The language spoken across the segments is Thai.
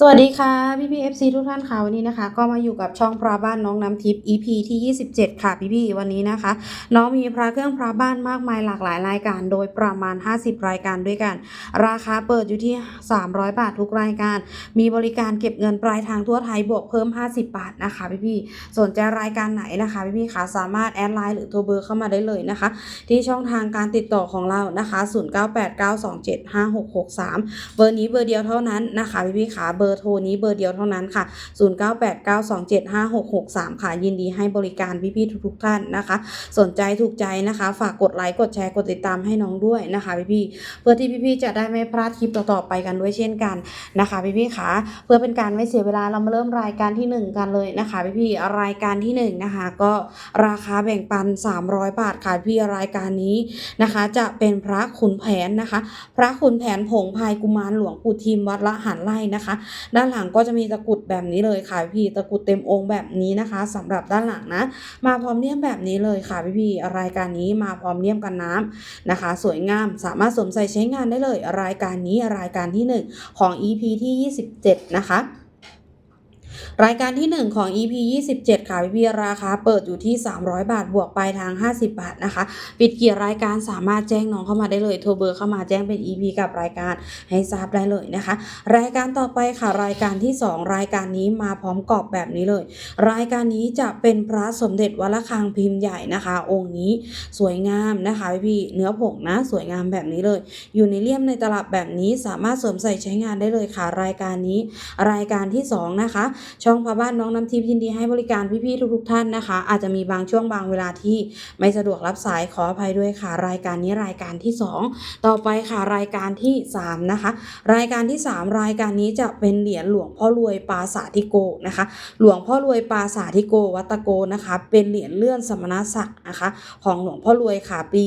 สวัสดีค่ะ พี่พี่ FC ทุกท่านค่ะวันนี้นะคะ ก็มาอยู่กับช่องพระบ้านน้องน้ำทิพย์ EP ที่ 27 ค่ะพี่พี่วันนี้นะคะ น้องมีพระเครื่องพระบ้านมากมายหลากหลายรายการ โดยประมาณ 50 รายการด้วยกัน ราคาเปิดอยู่ที่ 300 บาททุกรายการ มีบริการเก็บเงินปลายทางทั่วไทยบวกเพิ่ม 50 บาทนะคะพี่พี่สนใจรายการไหนนะคะพี่พี่คะสามารถแอดไลน์หรือโทรเบอร์เข้ามาได้เลยนะคะ ที่ช่องทางการติดต่อของเรานะคะ 0989275663 เบอร์นี้เบอร์เดียวเท่านั้นนะคะพี่พี่ขาเบอร์โทรนี้เบอร์เดียวเท่านั้นค่ะ 0989275663 ค่ะ ยินดีให้บริการพี่พี่ทุกๆท่านนะคะ สนใจถูกใจนะคะ ฝากกดไลค์ กดแชร์ กดติดตามให้น้องด้วยนะคะพี่พี่ๆเพื่อที่พี่พี่ๆจะได้ไม่พลาดคลิปต่อๆไปกันด้วยเช่นกันนะคะพี่พี่ๆขาเพื่อเป็นการไม่เสียเวลาเรามาเริ่มรายการที่หนึ่งกันเลยนะคะพี่พี่ๆรายการที่หนึ่งนะคะ ก็ราคาแบ่งปัน 300 บาทค่ะพี่รายการนี้นะคะ จะเป็นพระขุนแผนนะคะ พระขุนแผนผงพายกุมารหลวงปู่ทิมวัดละหันไล่นะคะด้านหลังก็จะมีตะกุดแบบนี้เลยค่ะพี่ตะกุดเต็มองค์แบบนี้นะคะสำหรับด้านหลังนะ มาพร้อมเลี่ยมแบบนี้เลยค่ะพี่พี่รายการนี้มาพร้อมเลี่ยมกันน้ำนะคะ สวยงามสามารถสวมใส่ใช้งานได้เลย รายการนี้รายการที่หนึ่งของ EP ที่ 27 นะคะ รายการที่ 1 ของ EP 27 ค่ะพี่พีราคาเปิดอยู่ที่ 300 บาทบวกปลายทาง 50 บาทนะคะ ปิดเกียร์รายการสามารถแจ้งน้องเข้ามาได้เลยโทรเบอร์เข้ามาแจ้งเป็น EP กับรายการให้ทราบได้เลยนะคะ รายการต่อไปค่ะรายการที่ 2 รายการนี้มาพร้อมกรอบแบบนี้เลย รายการนี้จะเป็นพระสมเด็จวัดระฆังพิมพ์ใหญ่นะคะ องค์นี้สวยงามนะคะพี่พี่เนื้อผงนะสวยงามแบบนี้เลย อยู่ในเลี่ยมในตลับแบบนี้สามารถสวมใส่ใช้งานได้เลยค่ะ รายการนี้ รายการที่สองนะคะช่องพระบ้านน้องน้ำทิพย์ยินดีให้บริการพี่ๆทุกๆท่านนะคะ อาจจะมีบางช่วงบางเวลาที่ไม่สะดวกรับสายขออภัยด้วยค่ะ รายการนี้รายการที่ 2 ต่อไปค่ะรายการที่ 3 นะคะ รายการที่ 3 รายการนี้จะเป็นเหรียญหลวงพ่อรวยปาสาธิโกนะคะ หลวงพ่อรวยปาสาธิโกวัตโกนะคะ เป็นเหรียญเลื่อนสมณศักดิ์นะคะ ของหลวงพ่อรวยค่ะปี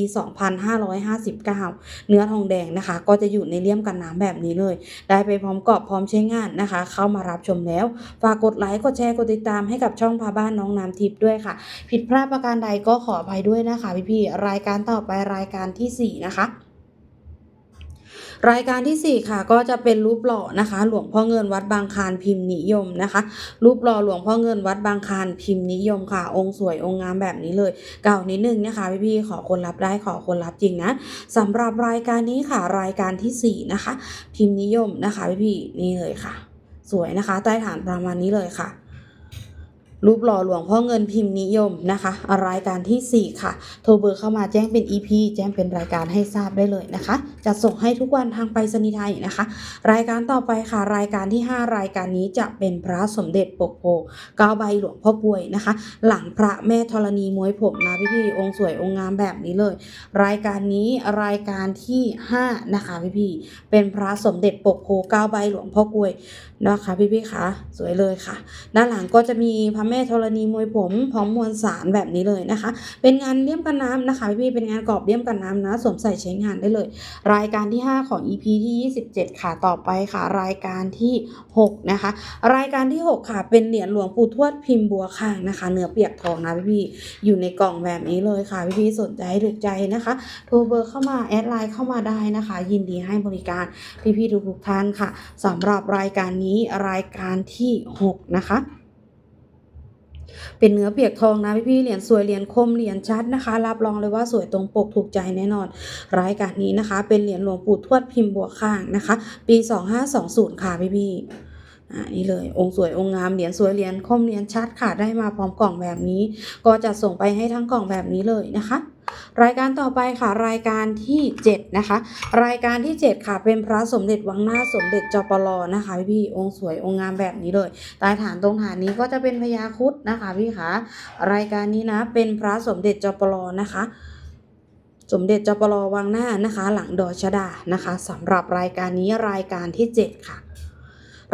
2559 เนื้อทองแดงนะคะ ก็จะอยู่ในเลี่ยมกันน้ำแบบนี้เลย ได้ไปพร้อมกรอบพร้อมใช้งานนะคะ เข้ามารับชมแล้วฝากกดไลค์กดแชร์กดติดตามให้กับช่องพาบ้านน้องน้ำทิพย์ด้วยค่ะ ผิดพลาดประการใดก็ขออภัยด้วยนะคะพี่ๆรายการต่อไปรายการทีสี่4 นะคะรายการทีสี่ 4 ค่ะก็จะเป็นรูปหล่อนะคะ หลวงพ่อเงินวัดบางคานพิมพ์นิยมนะคะ รูปหล่อหลวงพ่อเงินวัดบางคานพิมพ์นิยมค่ะ องค์สวยองค์งามแบบนี้เลย เก่านิดนึงนะคะพี่ๆขอคนรับได้ขอคนรับจริงนะสำหรับรายการนี้ค่ะรายการทีสี่ 4 นะคะ พิมพ์นิยมนะคะพี่ๆนี่เลยค่ะ สวยนะคะ ใต้ฐานประมาณนี้เลยค่ะ รูปหล่อหลวงพ่อเงินพิมพ์นิยมนะคะรายการทีสี่ 4 ค่ะ โทรเบอร์เข้ามาแจ้งเป็น EP แจ้งเป็นรายการให้ทราบได้เลยนะคะ จะส่งให้ทุกวันทางไปรษณีย์ไทยนะคะ รายการต่อไปค่ะ รายการที่ 5 รายการนี้จะเป็นพระสมเด็จปกโพเก้าใบหลวงพ่อป่วยนะคะ หลังพระแม่ธรณีมวยผมนะพี่พี่ๆองค์สวยองค์งามแบบนี้เลย รายการนี้รายการที่ 5 นะคะพี่พี่ๆเป็นพระสมเด็จปกโพเก้าใบหลวงพ่อกล้วยนะคะพี่พี่คะสวยเลยค่ะด้านหลังก็จะมีพระแม่ธรณีมวยผมพร้อมมวลสารแบบนี้เลยนะคะ เป็นงานเลี่ยมกันน้ำนะคะพี่เป็นงานกรอบเลี่ยมกันน้ำนะสวมใส่ใช้งานได้เลย รายการที่ 5 ของ EP ที่ 27 ค่ะต่อไปค่ะ รายการที่ 6 นะคะ รายการที่ 6 ค่ะ เป็นเหรียญหลวงปู่ทวดพิมพ์บัวข้างนะคะ เนื้อเปียกทองนะพี่อยู่ในกล่องแบบนี้เลยค่ะพี่สนใจถูกใจนะคะโทรเบอร์เข้ามาแอดไลน์เข้ามาได้นะคะ ยินดีให้บริการพี่ๆทุกๆท่านค่ะสำหรับรายการนี้รายการที่ 6 นะคะ เป็นเนื้อเปียกทองนะพี่พี่เหรียญสวยเหรียญคมเหรียญชัดนะคะ รับรองเลยว่าสวยตรงปกถูกใจแน่นอน รายการนี้นะคะ เป็นเหรียญหลวงปู่ทวดพิมพ์บัวข้างนะคะ ปี 2520 ค่ะพี่ๆอ่านี่เลยองค์สวยองค์งามเหรียญสวยเหรียญคมเหรียญชัดค่ะได้มาพร้อมกล่องแบบนี้ ก็จะส่งไปให้ทั้งกล่องแบบนี้เลยนะคะ รายการต่อไปค่ะ รายการที่ 7 นะคะ รายการที่ 7 ค่ะ เป็นพระสมเด็จวังหน้าสมเด็จจปรนะคะพี่ๆองค์สวยองค์งามแบบนี้เลยใต้ฐานตรงฐานนี้ก็จะเป็นพญาครุดนะคะพี่คะรายการนี้นะเป็นพระสมเด็จจปรนะคะสมเด็จจปรวังหน้านะคะ หลังดอชดานะคะสำหรับรายการนี้รายการที่ 7 ค่ะ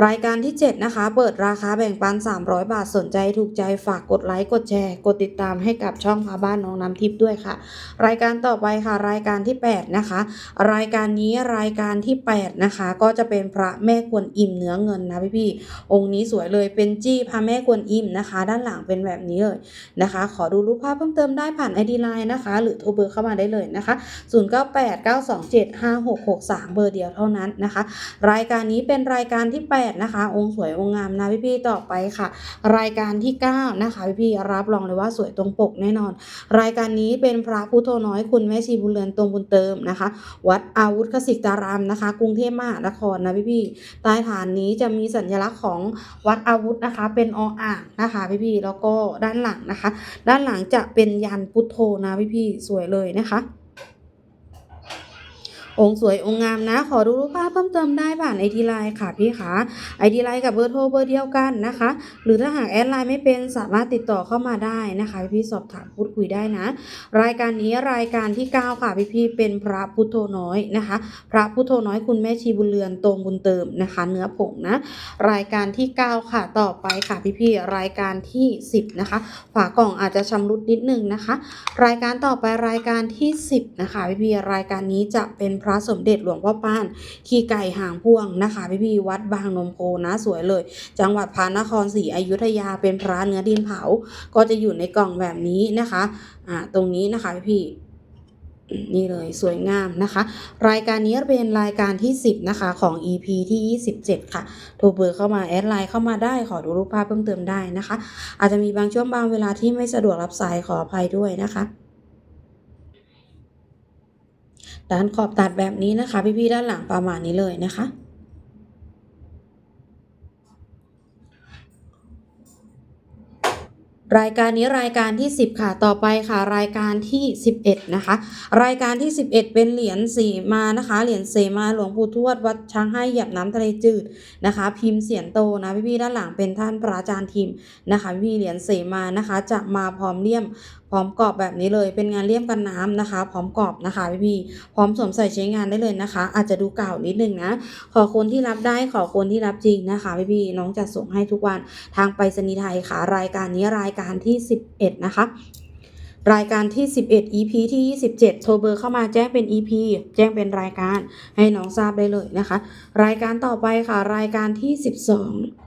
รายการที่ 7 นะคะ เปิดราคาแบ่งปัน 300 บาทสนใจถูกใจฝากกดไลค์กดแชร์ กดติดตามให้กับช่องพาบ้านน้องน้ำทิพย์ด้วยค่ะ รายการต่อไปค่ะ รายการที่ 8 นะคะ รายการนี้รายการที่ 8 นะคะ ก็จะเป็นพระแม่กวนอิมเนื้อเงินนะพี่ๆองค์นี้สวยเลยเป็นจี้พระแม่กวนอิมนะคะ ด้านหลังเป็นแบบนี้เลยนะคะ ขอดูรูปภาพเพิ่มเติมได้ผ่าน ID Line นะคะ หรือโทรเบอร์เข้ามาได้เลยนะคะ 0989275663 เบอร์เดียวเท่านั้นนะคะ รายการนี้เป็นรายการที่ 8 8 นะคะ องค์สวยองค์งามนะพี่ๆต่อไปค่ะ รายการที่ 9 นะคะพี่ๆรับรองเลยว่าสวยตรงปกแน่นอน รายการนี้เป็นพระพุทโธน้อยคุณแม่ชีบุญเรือนตรงบุญเติมนะคะ วัดอาวุธคสิกตารามนะคะ กรุงเทพมหานครนะพี่ๆใต้ฐานนี้จะมีสัญลักษณ์ของวัดอาวุธนะคะ เป็นออ่างนะคะพี่ๆแล้วก็ด้านหลังนะคะ ด้านหลังจะเป็นยันพุทโธนะพี่ๆสวยเลยนะคะ องค์สวยองค์งามนะ ขอดูรูปภาพเพิ่มเติมได้ผ่านไอดีไลน์ค่ะพี่คะไอดีไลน์กับเบอร์โทรเบอร์เดียวกันนะคะ หรือถ้าหากแอดไลน์ไม่เป็นสามารถติดต่อเข้ามาได้นะคะ พี่สอบถามพูดคุยได้นะ รายการนี้รายการที่ 9 ค่ะพี่ๆเป็นพระพุทโธน้อยนะคะ พระพุทโธน้อยคุณแม่ชีบุญเรือนตรงบุญเติมนะคะ เนื้อผงนะ รายการที่ 9 ค่ะต่อไปค่ะพี่ๆรายการที่ 10 นะคะ ฝากล่องอาจจะชำรุดนิดนึงนะคะ รายการต่อไปรายการที่ 10 นะคะพี่ๆรายการนี้จะเป็นพระสมเด็จหลวงพ่อป้าน ขี่ไก่หางพ่วงนะคะพี่ๆวัดบางนมโคนะสวยเลย จังหวัดพระนครศรีอยุธยาเป็นพระเนื้อดินเผา ก็จะอยู่ในกล่องแบบนี้นะคะอ่าตรงนี้นะคะพี่ๆนี่เลยสวยงามนะคะ รายการนี้เป็นรายการที่ 10 นะคะ ของ EP ที่ 27 ค่ะ โทรเบอร์เข้ามา แอดไลน์เข้ามาได้ขอดูรูปภาพเพิ่มเติมได้นะคะ อาจจะมีบางช่วงบางเวลาที่ไม่สะดวกรับสายขออภัยด้วยนะคะ ด้านขอบตัดแบบนี้นะคะ พี่ๆด้านหลังประมาณนี้เลยนะคะ รายการนี้รายการที่ 10 ค่ะ ต่อไปค่ะ รายการที่ 11 นะคะ รายการที่ 11 เป็นเหรียญสีมานะคะ เหรียญเสมาหลวงปู่ทวดวัดช้างให้หยียบน้ำทะเลจืดนะคะ พิมพ์เสียนโตนะพี่ๆด้านหลังเป็นท่านพระอาจารย์ทิมนะคะพี่เหรียญเสมานะคะ จะมาพร้อมเลี่ยมพร้อมกรอบแบบนี้เลยเป็นงานเลี่ยมกันน้ำนะคะ พร้อมกรอบนะคะพี่ๆพร้อมสวมใส่ใช้งานได้เลยนะคะ อาจจะดูเก่านิดนึงนะ ขอคนที่รับได้ขอคนที่รับจริงนะคะพี่ๆน้องจะส่งให้ทุกวันทางไปรษณีย์ไทยค่ะ รายการนี้รายการการที่ 11 นะคะ รายการที่ 11 EP ที่ 27 โทรเบอร์เข้ามาแจ้งเป็น EP แจ้งเป็นรายการให้น้องทราบได้เลยนะคะ รายการต่อไปค่ะ รายการที่ 12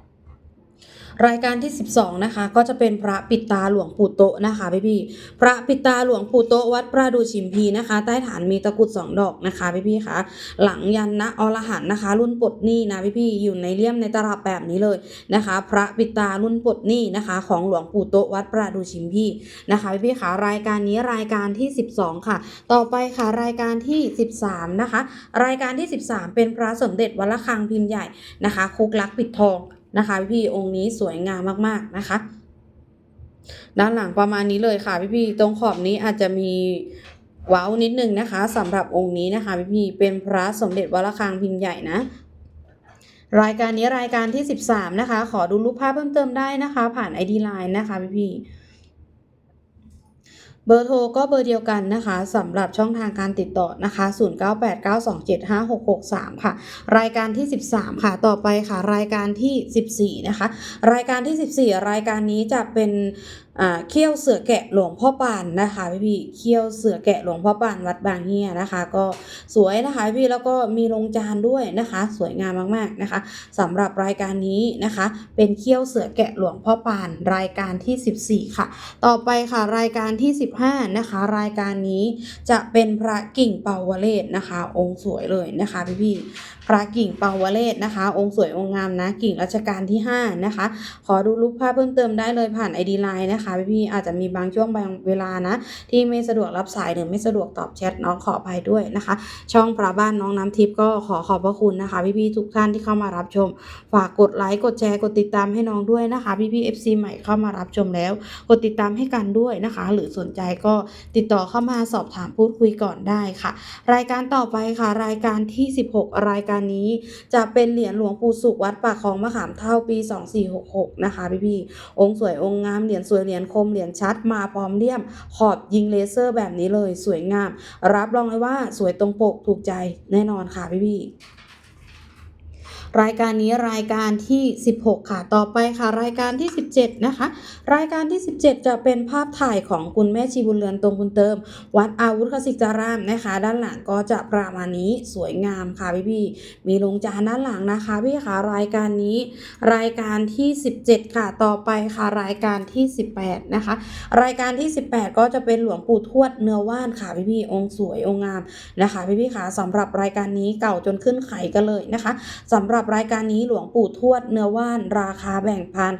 รายการที่ 12 นะคะ ก็จะเป็นพระปิดตาหลวงปู่โตะนะคะพี่พี่พระปิดตาหลวงปู่โตะวัดประดูชิมพีนะคะ ใต้ฐานมีตะกุดสองดอกนะคะพี่พี่คะหลังยันนะอรหันนะคะ รุ่นปลดหนี้นะพี่พี่อยู่ในเลี่ยมในตลับแบบนี้เลยนะคะ พระปิดตารุ่นปลดหนี้นะคะ ของหลวงปู่โตะวัดประดูชิมพีนะคะพี่พี่คะรายการนี้รายการที่ 12 ค่ะ ต่อไปค่ะรายการที่ 13 นะคะ รายการที่ 13 เป็นพระสมเด็จวัดระฆังพิมพ์ใหญ่นะคะคุกลักปิดทอง นะคะพี่ๆองค์นี้สวยงามมากๆนะคะ ด้านหลังประมาณนี้เลยค่ะพี่ๆตรงขอบนี้อาจจะมีว้านิดนึงนะคะสำหรับองค์นี้นะคะพี่ๆเป็นพระสมเด็จวัดระฆังพิมพ์ใหญ่นะรายการนี้รายการที่ 13 นะคะ ขอดูรูปภาพเพิ่มเติมได้นะคะ ผ่าน ID Line นะคะพี่ๆ เบอร์โทรก็เบอร์เดียวกันนะคะสำหรับช่องทางการติดต่อนะคะ 0989275663 ค่ะ รายการที่ 13 ค่ะ ต่อไปค่ะ รายการที่ 14 นะคะ รายการที่ 14 รายการนี้จะเป็น เขี้ยวเสือแกะหลวงพ่อปานนะคะพี่พี่ๆเขี้ยวเสือแกะหลวงพ่อปานวัดบางเฮียนะคะ ก็สวยนะคะพี่แล้วก็มีลงจานด้วยนะคะ สวยงามมากๆนะคะสำหรับรายการนี้นะคะ เป็นเขี้ยวเสือแกะหลวงพ่อปานรายการที่ 14 ค่ะ ต่อไปค่ะรายการที่ 15 นะคะ รายการนี้จะเป็นพระกิ่งเปาวเลศนะคะ องค์สวยเลยนะคะพี่พี่ๆพระกิ่งเปาวเลศนะคะ องค์สวยองค์งามนะกิ่งรัชกาลที่5นะคะขอดูรูปภาพเพิ่มเติมได้เลยผ่าน ID Line นะคะพี่พี่ๆอาจจะมีบางช่วงบางเวลานะ ที่ไม่สะดวกรับสายหรือไม่สะดวกตอบแชทน้องขออภัยด้วยนะคะ ช่องพระบ้านน้องน้ำทิพย์ก็ขอขอบพระคุณนะคะพี่พี่ๆทุกท่านที่เข้ามารับชม ฝากกดไลค์กดแชร์กดติดตามให้น้องด้วยนะคะ พี่พี่ FC ใหม่เข้ามารับชมแล้ว กดติดตามให้กันด้วยนะคะ หรือสนใจก็ติดต่อเข้ามาสอบถามพูดคุยก่อนได้ค่ะ รายการต่อไปค่ะ รายการที่ 16 รายการนี้ จะเป็นเหรียญหลวงปู่สุขวัดปากคลองมะขามเท่าปี 2466 นะคะ พี่พี่ๆองค์สวยองค์งามเหรียญสวยเหรียญคมเหรียญชัดมาพร้อมเลี่ยม ขอบยิงเลเซอร์แบบนี้เลยสวยงาม รับรองเลยว่าสวยตรงปกถูกใจแน่นอนค่ะพี่พี่ รายการนี้รายการที่ 16 ค่ะ ต่อไปค่ะ รายการที่ 17 นะคะ รายการที่ 17 จะเป็นภาพถ่ายของคุณแม่ชีบุญเรือนตรงบุญเติม วัดอาวุธคสิกจารามนะคะ ด้านหลังก็จะประมาณนี้สวยงามค่ะพี่พี่มีลงจานด้านหลังนะคะพี่ค่ะรายการนี้ รายการที่ 17 ค่ะต่อไปค่ะ รายการที่ 18 นะคะ รายการที่ 18 ก็จะเป็นหลวงปู่ทวดเนื้อว่านค่ะพี่พี่องค์สวยองค์งามนะคะพี่พี่ค่ะสำหรับรายการนี้เก่าจนขึ้นไขกันเลยนะคะสำหรับรายการนี้หลวงปู่ทวดเนื้อว่านราคาแบ่งพัน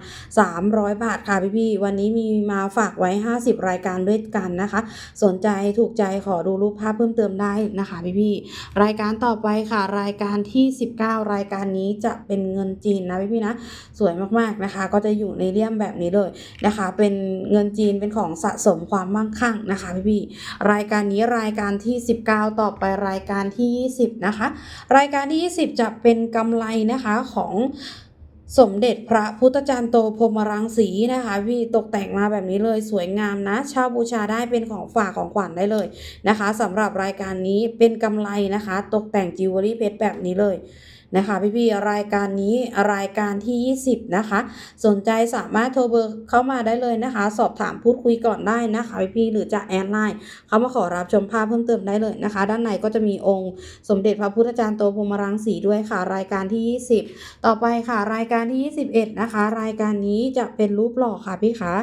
300บาทค่ะพี่ๆวันนี้มีมาฝากไว้ 50 รายการด้วยกันนะคะ สนใจถูกใจขอดูรูปภาพเพิ่มเติมได้นะคะพี่ๆรายการต่อไปค่ะ รายการที่ 19 รายการนี้จะเป็นเงินจีนนะพี่ๆนะสวยมากๆนะคะ ก็จะอยู่ในเลี่ยมแบบนี้เลยนะคะ เป็นเงินจีนเป็นของสะสมความมั่งคั่งนะคะพี่ๆรายการนี้รายการที่ 19 ต่อไปรายการที่ 20 นะคะ รายการที่ 20 จะเป็นกำไรนะคะของสมเด็จพระพุทธจารย์โตพรหมรังสีนะคะพี่ตกแต่งมาแบบนี้เลยสวยงามนะเช่าบูชาได้เป็นของฝากของขวัญได้เลยนะคะสำหรับรายการนี้เป็นกำไรนะคะ ตกแต่งจิวเวลรี่เพชรแบบนี้เลย นะคะพี่ๆรายการนี้รายการที่ 20 นะคะ สนใจสามารถโทรเบอร์เข้ามาได้เลยนะคะ สอบถามพูดคุยก่อนได้นะคะพี่ๆหรือจะแอดไลน์เข้ามาขอรับชมภาพเพิ่มเติมได้เลยนะคะ ด้านในก็จะมีองค์สมเด็จพระพุทธจารย์โตพรมรังสีด้วยค่ะ รายการที่ 20 ต่อไปค่ะ รายการที่ 21 นะคะ รายการนี้จะเป็นรูปหล่อค่ะพี่คะ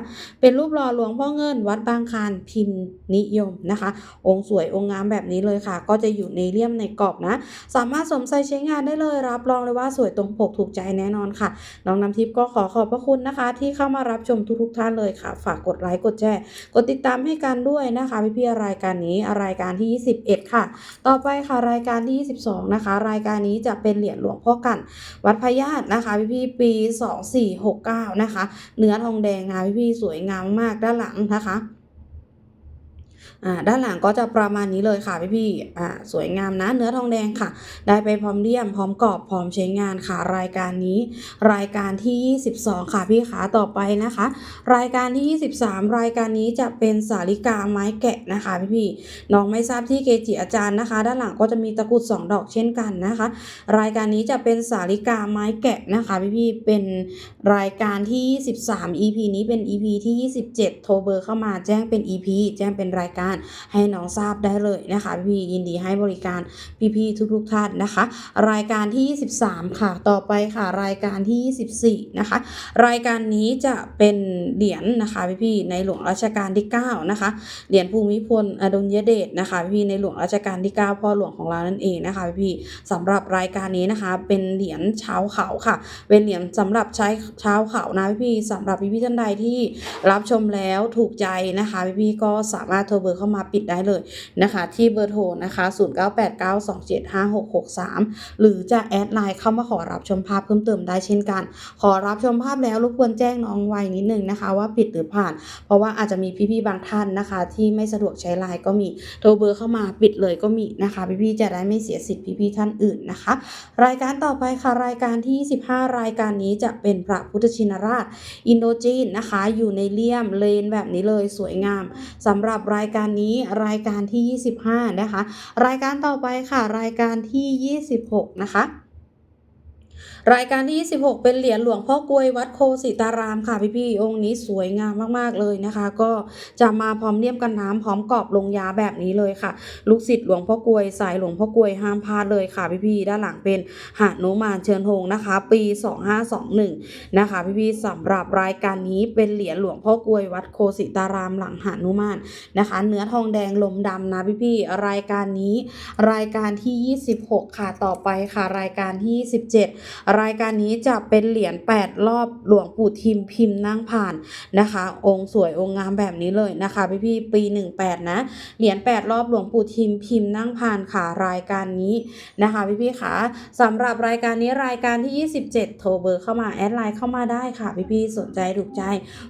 เป็นรูปหล่อหลวงพ่อเงิน วัดบางคานพิมพ์นิยมนะคะ องค์สวยองค์งามแบบนี้เลยค่ะ ก็จะอยู่ในเลี่ยมในกรอบนะ สามารถสวมใส่ใช้งานได้เลยเลยรับรองเลยว่าสวยตรงปกถูกใจแน่นอนค่ะ น้องน้ำทิพย์ก็ขอขอบพระคุณนะคะ ที่เข้ามารับชมทุกๆท่านเลยค่ะ ฝากกดไลค์กดแชร์กดติดตามให้กันด้วยนะคะพี่ๆรายการนี้รายการที่ 21 ค่ะ ต่อไปค่ะรายการที่ 22 นะคะ รายการนี้จะเป็นเหรียญหลวงพ่อกัน วัดพญาตนะคะพี่ๆปี 2469 นะคะ เนื้อทองแดงนะพี่ๆสวยงามมากด้านหลังนะคะ อ่าด้านหลังก็จะประมาณนี้เลยค่ะพี่ๆอ่าสวยงามนะเนื้อทองแดงค่ะ ได้ไปพร้อมเลี่ยมพร้อมกรอบพร้อมใช้งานค่ะ รายการนี้ รายการที่ 22 ค่ะพี่ขาต่อไปนะคะ รายการที่ 23 รายการนี้จะเป็นสาลิกาไม้แกะนะคะพี่ๆน้องไม่ทราบที่เกจิอาจารย์นะคะ ด้านหลังก็จะมีตะกรุด 2 ดอกเช่นกันนะคะ รายการนี้จะเป็นสาลิกาไม้แกะนะคะพี่ๆเป็นรายการที่ 23 EP นี้เป็น EP ที่ 27 โทรเบอร์เข้ามาแจ้งเป็น EP แจ้งเป็นรายการให้น้องทราบได้เลยนะคะพี่ยินดีให้บริการพี่ๆทุกๆท่านนะคะ รายการที่ 23 ค่ะต่อไปค่ะ รายการที่ 24 นะคะ รายการนี้จะเป็นเหรียญนะคะพี่ๆในหลวงรัชกาลที่ 9 นะคะเหรียญภูมิพลอดุลยเดชนะคะพี่ในหลวงรัชกาลที่ 9 พ่อหลวงของเรานั่นเองนะคะพี่สำหรับรายการนี้นะคะ เป็นเหรียญเช้าเขาค่ะ เป็นเหรียญสำหรับใช้เช้าเขานะพี่สำหรับพี่ๆท่านใดที่รับชมแล้วถูกใจนะคะพี่ๆก็สามารถโทรเบอร์เข้ามาปิดได้เลยนะคะ ที่เบอร์โทรนะคะ0989275663 หรือจะแอดไลน์เข้ามาขอรับชมภาพเพิ่มเติมได้เช่นกัน ขอรับชมภาพแล้วรบกวนแจ้งน้องไวนิดนึงนะคะ ว่าผิดหรือผ่าน เพราะว่าอาจจะมีพี่ๆบางท่านนะคะ ที่ไม่สะดวกใช้ไลน์ก็มีโทรเบอร์เข้ามาปิดเลยก็มีนะคะ พี่ๆจะได้ไม่เสียสิทธิ์พี่ๆท่านอื่นนะคะ รายการต่อไปค่ะรายการที่ 15 รายการนี้จะเป็นพระพุทธชินราช อินโดจีนนะคะ อยู่ในเลี่ยมเลนแบบนี้เลยสวยงามสำหรับรายการนี้รายการที่ 25 นะคะ รายการต่อไปค่ะ รายการที่ 26 นะคะ รายการที่ 26 เป็นเหรียญหลวงพ่อกลวยวัดโคสิตารามค่ะพี่ๆองค์นี้สวยงามมากๆเลยนะคะ ก็จะมาพร้อมเลี่ยมกันน้ำพร้อมกรอบลงยาแบบนี้เลยค่ะ ลูกศิษย์หลวงพ่อกลวยสายหลวงพ่อกลวยห้ามพลาดเลยค่ะพี่ๆด้านหลังเป็นหานุมานเชิญธงนะคะ ปี 2521 นะคะพี่ๆสำหรับรายการนี้เป็นเหรียญหลวงพ่อกลวยวัดโคสิตารามหลังหานุมานนะคะ เนื้อทองแดงลมดำนะพี่ๆรายการนี้ รายการที่ 26 ค่ะต่อไปค่ะรายการที่ 17รายการนี้จะเป็นเหรียญ8รอบหลวงปู่ทิมพิมพ์นั่งผ่านนะคะ องค์สวยองค์งามแบบนี้เลยนะคะพี่พี่ปี 18 นะเหรียญ8รอบหลวงปู่ทิมพิมพ์นั่งผ่านค่ะรายการนี้นะคะพี่พี่ๆค่ะสำหรับรายการนี้รายการที่ 27 โทรเบอร์เข้ามาแอดไลน์เข้ามาได้ค่ะพี่พี่ๆสนใจถูกใจ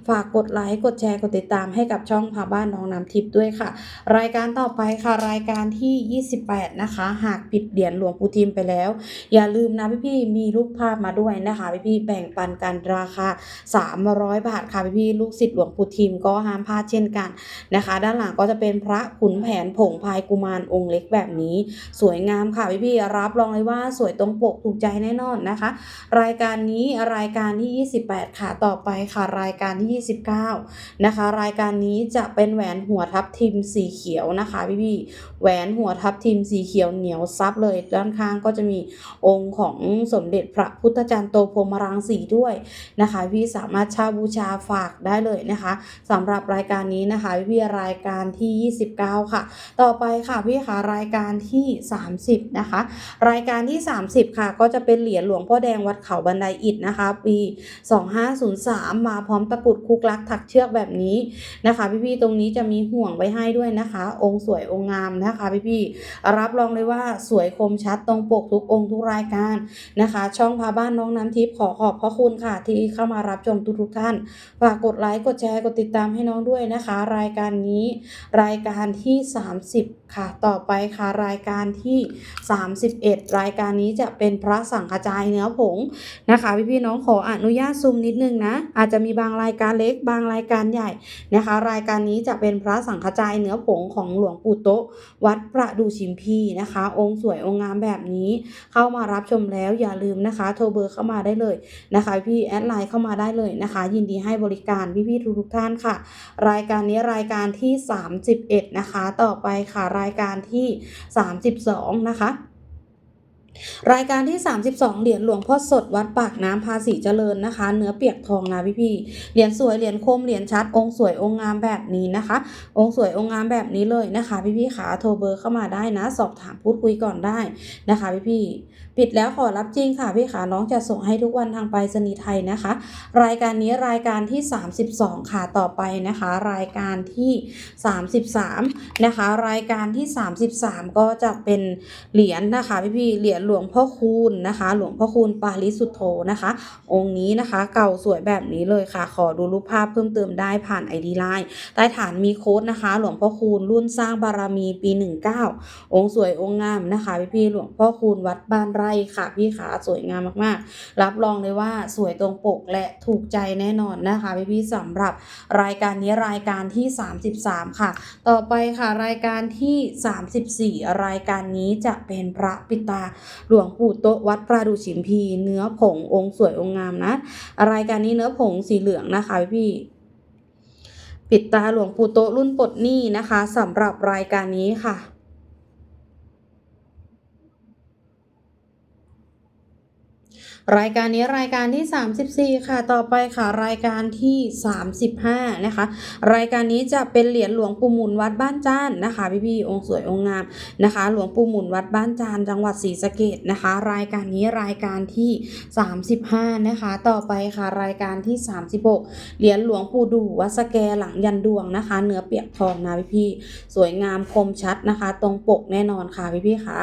ฝากกดไลค์กดแชร์กดติดตามให้กับช่องพาบ้านน้องน้ำทิพย์ด้วยค่ะ รายการต่อไปค่ะรายการที่ 28 นะคะ หากปิดเหรียญหลวงปู่ทิมไปแล้ว อย่าลืมนะพี่พี่ๆมีรูปภาพมาด้วยนะคะพี่พี่ๆแบ่งปันกันราคา 300 บาทค่ะพี่พี่ๆลูกศิษย์หลวงปู่ทิมก็ห้ามพลาดเช่นกันนะคะ ด้านหลังก็จะเป็นพระขุนแผนผงพายกุมารองค์เล็กแบบนี้ สวยงามค่ะพี่พี่ๆรับรองเลยว่าสวยตรงปกถูกใจแน่นอนนะคะ รายการนี้รายการที่ 28 ค่ะต่อไปค่ะรายการที่ 29 นะคะ รายการนี้จะเป็นแหวนหัวทับทิมสีเขียวนะคะพี่พี่ๆแหวนหัวทับทิมสีเขียวเหนียวซับเลยด้านข้างก็จะมีองค์ของสมเด็จพระระพุทธจันทร์โตพรมรังสีด้วยนะคะพี่สามารถเช่าบูชาฝากได้เลยนะคะสำหรับรายการนี้นะคะพี่รายการที่ 29 ค่ะ ต่อไปค่ะพี่ค่ะรายการที่ 30 นะคะ รายการที่ 30 ค่ะ ก็จะเป็นเหรียญหลวงพ่อแดงวัดเขาบันไดอิฐนะคะปี 2503 มาพร้อมตะกรุดคุกลักถักเชือกแบบนี้นะคะพี่ๆตรงนี้จะมีห่วงไว้ให้ด้วยนะคะ องค์สวยองค์งามนะคะพี่ๆรับรองเลยว่าสวยคมชัดตรงปกทุกองค์ทุกรายการนะคะ ช่องพาบ้านน้องน้ำทิพย์ขอขอบพระคุณค่ะที่เข้ามารับชมทุกๆท่านฝากกดไลค์กดแชร์กดติดตามให้น้องด้วยนะคะ รายการนี้รายการที่ 30 ค่ะ ต่อไปค่ะรายการที่ 31 รายการนี้จะเป็นพระสังฆจายเนื้อผงนะคะ พี่พี่ๆน้องขออนุญาตซูมนิดนึงนะ อาจจะมีบางรายการเล็กบางรายการใหญ่นะคะ รายการนี้จะเป็นพระสังฆจายเนื้อผงของหลวงปู่โตะวัดประดูชิมพีนะคะ องค์สวยองค์งามแบบนี้ เข้ามารับชมแล้วอย่าลืมนะคะ โทรเบอร์เข้ามาได้เลยนะคะ พี่แอดไลน์เข้ามาได้เลยนะคะ ยินดีให้บริการพี่ๆทุกๆท่านค่ะ รายการนี้รายการที่ 31 นะคะ ต่อไปค่ะรายายการที่ 32 นะคะรายการที่ 32 เหรียญหลวงพ่อสดวัดปากน้ำภาษีเจริญนะคะ เนื้อเปียกทองนะพี่พี่ๆเหรียญสวยเหรียญคมเหรียญชัด องค์สวยองค์งามแบบนี้นะคะ องค์สวยองค์งามแบบนี้เลยนะคะ พี่พี่ๆขาโทรเบอร์เข้ามาได้นะ สอบถามพูดคุยก่อนได้นะคะ พี่พี่ๆปิดแล้วขอรับจริงค่ะพี่ขาน้องจะส่งให้ทุกวันทางไปรษณีย์ไทยนะคะ รายการนี้รายการที่ 32 ค่ะต่อไปนะคะ รายการที่ 33 นะคะ รายการที่ 33 ก็จะเป็นเหรียญนะคะพี่พี่ๆเหรียญหลวงพ่อคูณนะคะ หลวงพ่อคูณปาริสุทโธนะคะ องค์นี้นะคะ เก่าสวยแบบนี้เลยค่ะ ขอดูรูปภาพเพิ่มเติมได้ผ่าน ID Line ใต้ฐานมีโค้ดนะคะ หลวงพ่อคูณรุ่นสร้างบารมีปี 19 องค์สวยองค์งามนะคะพี่พี่ๆหลวงพ่อคูณวัดบ้านไไรค่ะพี่ขาสวยงามมากๆ รับรองเลยว่าสวยตรงปกและถูกใจแน่นอนนะคะพี่พี่ๆสำหรับรายการนี้รายการที่ 33 ค่ะ ต่อไปค่ะรายการที่ 34 รายการนี้จะเป็นพระปิตาหลวงปู่โตวัดประดูชิมพี เนื้อผงองค์สวยองค์งามนะรายการนี้เนื้อผงสีเหลืองนะคะพี่ปิดตาหลวงปู่โตรุ่นปลดหนี้นะคะสำหรับรายการนี้ค่ะ รายการนี้รายการที่ 34 ค่ะ ต่อไปค่ะ รายการที่ 35 นะคะ รายการนี้จะเป็นเหรียญหลวงปู่หมุนวัดบ้านจานนะคะ พี่ๆองค์สวยองค์งามนะคะ หลวงปู่หมุนวัดบ้านจานจังหวัดศรีสะเกษนะคะ รายการนี้รายการที่ 35 นะคะ ต่อไปค่ะ รายการที่ 36 เหรียญหลวงปู่ดูวัดสแกหลังยันดวงนะคะ เนื้อเปียกทองนะพี่ๆสวยงามคมชัดนะคะ ตรงปกแน่นอนค่ะพี่ๆค่ะ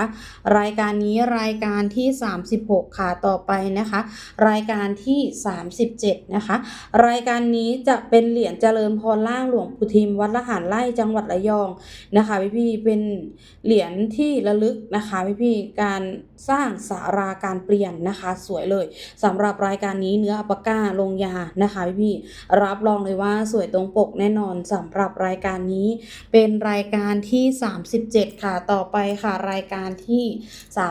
รายการนี้รายการที่ 36 ค่ะ ต่อไปนะคะ รายการที่ 37 นะคะ รายการนี้จะเป็นเหรียญเจริญพรล่างหลวงปู่ทิมวัดละหารไร่จังหวัดระยองนะคะพี่ๆเป็นเหรียญที่ระลึกนะคะพี่ๆการสร้างสาราการเปลี่ยนนะคะสวยเลยสำหรับรายการนี้เนื้ออัปะก้าลงยานะคะพี่ๆรับรองเลยว่าสวยตรงปกแน่นอนสำหรับรายการนี้ เป็นรายการที่ 37 ค่ะต่อไปค่ะรายการที่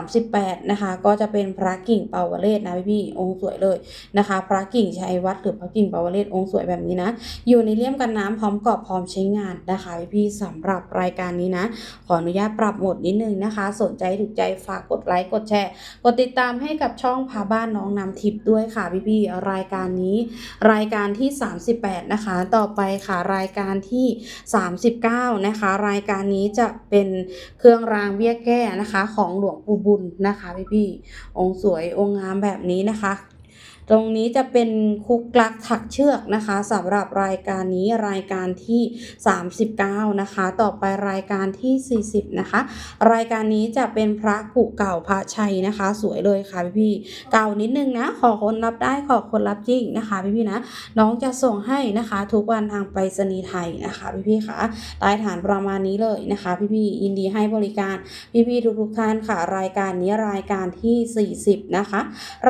38 นะคะ ก็จะเป็นพระกิ่งเปาวเลศนะพี่องค์สวยเลยนะคะ พระกิ่งชัยวัดหรือพระกิ่งปาวเลศองค์สวยแบบนี้นะ อยู่ในเลี่ยมกันน้ำพร้อมกรอบพร้อมใช้งานนะคะพี่ๆสำหรับรายการนี้นะ ขออนุญาตปรับหมดนิดนึงนะคะ สนใจถูกใจฝากกดไลค์กดแชร์กดติดตามให้กับช่องพาบ้านน้องนำทิปด้วยค่ะพี่ๆรายการนี้ รายการที่ 38 นะคะ ต่อไปค่ะรายการที่ 39 นะคะ รายการนี้จะเป็นเครื่องรางเบี้ยแก้นะคะ ของหลวงปู่บุญนะคะพี่ๆองค์สวยองค์งามแบบนี้นะคะ ตรงนี้จะเป็นคุกลักถักเชือกนะคะสำหรับรายการนี้รายการที่ 39 นะคะ ต่อไปรายการที่ 40 นะคะ รายการนี้จะเป็นพระกุเก่าพระชัยนะคะ สวยเลยค่ะพี่ๆเก่านิดนึงนะ ขอคนรับได้ขอคนรับจริงนะคะพี่ๆนะน้องจะส่งให้นะคะ ทุกวันทางไปรษณีย์ไทยนะคะพี่ๆค่ะใต้ฐานประมาณนี้เลยนะคะ พี่ๆยินดีให้บริการพี่ๆทุกๆท่านค่ะ รายการนี้รายการที่ 40 นะคะ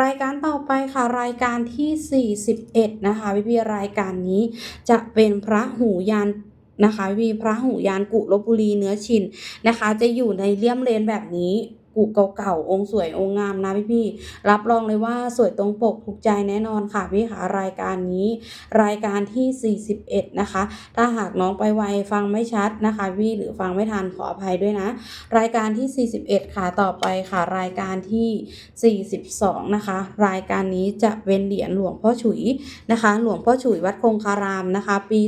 รายการต่อไปค่ะรายายการที่ 41 นะคะพี่ๆรายการนี้จะเป็นพระหูยานนะคะพี่ๆพระหูยานกุลบุรีเนื้อชินนะคะ จะอยู่ในเลี่ยมเลนแบบนี้ กุเก่าๆองค์สวยองค์งามนะพี่ๆรับรองเลยว่าสวยตรงปกถูกใจแน่นอนค่ะพี่ค่ะรายการนี้ รายการที่ 41 นะคะ ถ้าหากน้องไปไวฟังไม่ชัดนะคะพี่หรือฟังไม่ทันขออภัยด้วยนะ รายการที่ 41 ค่ะต่อไปค่ะ รายการที่ 42 นะคะ รายการนี้จะเป็นเหรียญหลวงพ่อฉุยนะคะ หลวงพ่อฉุยวัดคงคารามนะคะ ปี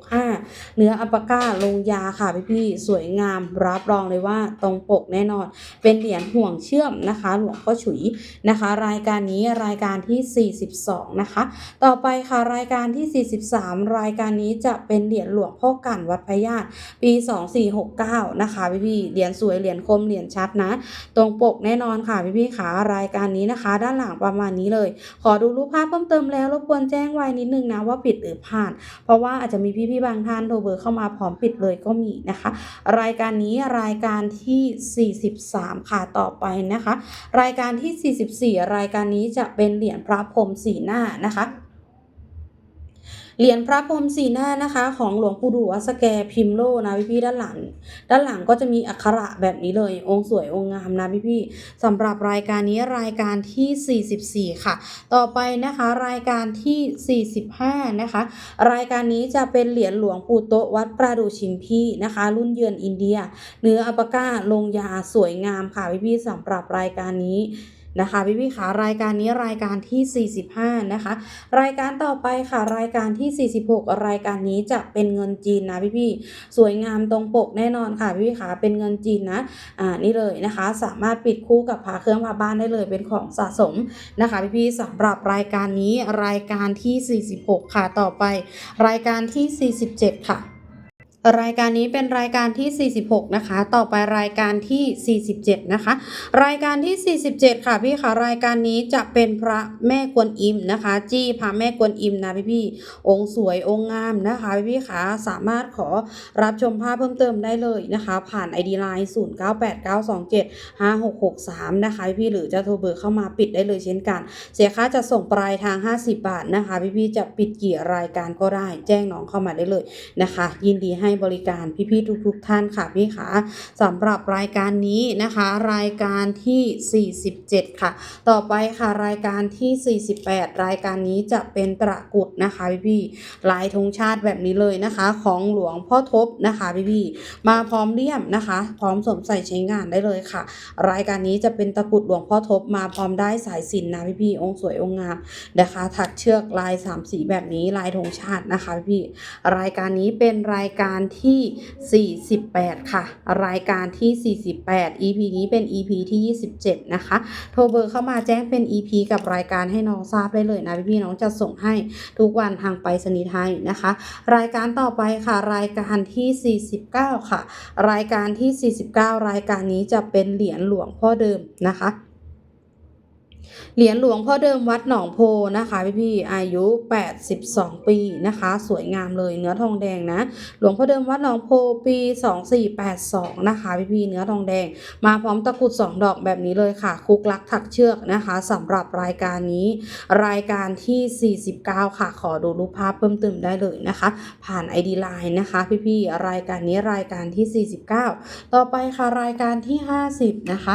2465 เนื้ออัปปาก้าลงยาค่ะพี่ๆสวยงามรับรองเลยว่าตรงปกแน่นอนเป็นเหรียญห่วงเชื่อมนะคะ หลวงพ่อฉุยนะคะ รายการนี้รายการที่ 42 นะคะ ต่อไปค่ะรายการที่ 43 รายการนี้จะเป็นเหรียญหลวงพ่อกันวัดพญาติปี 2469 นะคะพี่พี่ๆเหรียญสวยเหรียญคมเหรียญชัดนะ ตรงปกแน่นอนค่ะพี่พี่ๆขารายการนี้นะคะ ด้านหลังประมาณนี้เลย ขอดูรูปภาพเพิ่มเติมแล้วรบกวนแจ้งไว้นิดนึงนะว่าปิดหรือผ่าน เพราะว่าอาจจะมีพี่ๆบางท่านโทรเบอร์เข้ามาพร้อมปิดเลยก็มีนะคะ รายการนี้รายการที่ 43ค่ะต่อไปนะคะ รายการที่ 44 รายการนี้จะเป็นเหรียญพระพรหมสีหน้านะคะ เหรียญพระพรหมสีหน้านะคะ ของหลวงปู่ดูวัสแกพิมโลนะพี่พี่ๆด้านหลัง ด้านหลังก็จะมีอักขระแบบนี้เลย องค์สวยองค์งามนะพี่พี่ๆสำหรับรายการนี้รายการที่ 44 ค่ะ ต่อไปนะคะรายการที่ 45 นะคะ รายการนี้จะเป็นเหรียญหลวงปู่โตวัดประดูชิมพี่นะคะ รุ่นเยือนอินเดีย เนื้ออัปปาก้าลงยาสวยงามค่ะพี่พี่ๆสำหรับรายการนี้ นะคะพี่พี่ขารายการนี้รายการที่ 45 นะคะ รายการต่อไปค่ะรายการที่ 46 รายการนี้จะเป็นเงินจีนนะพี่พี่สวยงามตรงปกแน่นอนค่ะพี่พี่ขาเป็นเงินจีนนะอ่านี่เลยนะคะ สามารถปิดคู่กับพาเครื่องพาบ้านได้เลยเป็นของสะสมนะคะพี่พี่สำหรับรายการนี้รายการที่ 46 ค่ะต่อไป รายการที่ 47 ค่ะ รายการนี้เป็นรายการที่ 46 นะคะ ต่อไปรายการที่ 47 นะคะ รายการที่ 47 ค่ะพี่คะรายการนี้จะเป็นพระแม่กวนอิมนะคะ จี้พระแม่กวนอิมนะพี่พี่ องค์สวยองค์งามนะคะพี่พี่คะสามารถขอรับชมภาพเพิ่มเติมได้เลยนะคะ ผ่าน ID Line 0989275663 นะคะพี่ๆหรือจะโทรเบอร์เข้ามาปิดได้เลยเช่นกัน เสียค่าจะส่งปลายทาง 50 บาทนะคะ พี่ๆจะปิดกี่รายการก็ได้แจ้งน้องเข้ามาได้เลยนะคะ ยินดีให้บริการพี่ๆทุกๆท่านค่ะพี่ขาสำหรับรายการนี้นะคะ รายการที่ 47 ค่ะ ต่อไปค่ะรายการที่ 48 รายการนี้จะเป็นตระกุดนะคะพี่ๆลายธงชาติแบบนี้เลยนะคะ ของหลวงพ่อทบนะคะพี่ๆมาพร้อมเลี่ยมนะคะ พร้อมสวมใส่ใช้งานได้เลยค่ะ รายการนี้จะเป็นตะกรุดหลวงพ่อทบมาพร้อมได้สายสินนะพี่ๆองค์สวยองค์งามนะคะ ถักเชือกลายสามสีแบบนี้ลายธงชาตินะคะพี่รายการนี้เป็นรายการที่ 48 ค่ะ รายการที่ 48 EP นี้เป็น EP ที่ 27 นะคะ โทรเบอร์เข้ามาแจ้งเป็น EP กับรายการให้น้องทราบได้เลยนะพี่ๆน้องจะส่งให้ทุกวันทางไปรษณีไทยนะคะ รายการต่อไปค่ะ รายการที่ 49 ค่ะ รายการที่ 49 รายการนี้จะเป็นเหรียญหลวงพ่อเดิมนะคะ เหรียญหลวงพ่อเดิมวัดหนองโพนะคะพี่พี่อายุ 82 ปีนะคะ สวยงามเลยเนื้อทองแดงนะ หลวงพ่อเดิมวัดหนองโพปี 2482 นะคะพี่พี่เนื้อทองแดง มาพร้อมตะกรุด 2 ดอกแบบนี้เลยค่ะ คุกลักถักเชือกนะคะสำหรับรายการนี้ รายการที่ 49 ค่ะ ขอดูรูปภาพเพิ่มเติมได้เลยนะคะ ผ่าน ID Line นะคะพี่พี่รายการนี้รายการที่ 49 ต่อไปค่ะรายการที่ 50 นะคะ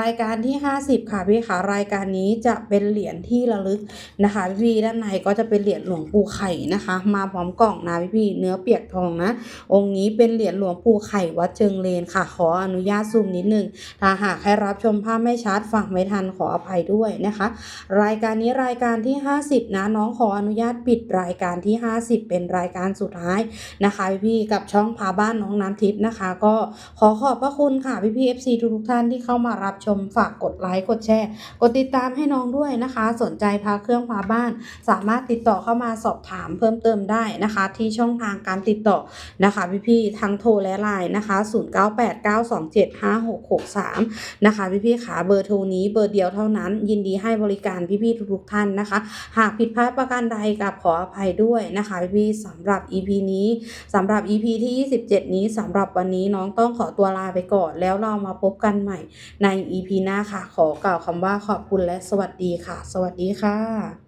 รายการที่ 50 ค่ะพี่ค่ะรายการนี้จะเป็นเหรียญที่ระลึกนะคะพี่ด้านในก็จะเป็นเหรียญหลวงปู่ไข่นะคะ มาพร้อมกล่องนะพี่พี่เนื้อเปียกทองนะ องค์นี้เป็นเหรียญหลวงปู่ไข่วัดเชิงเลนค่ะ ขออนุญาตซูมนิดนึงถ้าหากให้รับชมภาพไม่ชัดฟังไม่ทันขออภัยด้วยนะคะ รายการนี้รายการที่ 50 นะน้องขออนุญาตปิดรายการที่ 50 เป็นรายการสุดท้ายนะคะพี่ๆกับช่องพาบ้านน้องน้ำทิพย์นะคะ ก็ขอขอบพระคุณค่ะพี่ๆ FC ทุกๆท่านที่เข้ามารับชมฝากกดไลค์กดแชร์ กดติดตามให้น้องด้วยนะคะ สนใจพาเครื่องพาบ้าน สามารถติดต่อเข้ามาสอบถามเพิ่มเติมได้นะคะ ที่ช่องทางการติดต่อนะคะพี่ๆทั้งโทรและไลน์นะคะ 0989275663 นะคะพี่ๆขาเบอร์โทรนี้เบอร์เดียวเท่านั้น ยินดีให้บริการพี่ๆทุกๆท่านนะคะ หากผิดพลาดประการใดกับขออภัยด้วยนะคะพี่ๆสำหรับ EP นี้สำหรับ EP ที่ 27 นี้สำหรับวันนี้น้องต้องขอตัวลาไปก่อน แล้วเรามาพบกันใหม่ใน EP หน้าค่ะ ขอกล่าวคำว่าขอบคุณและและสวัสดีค่ะ สวัสดีค่ะ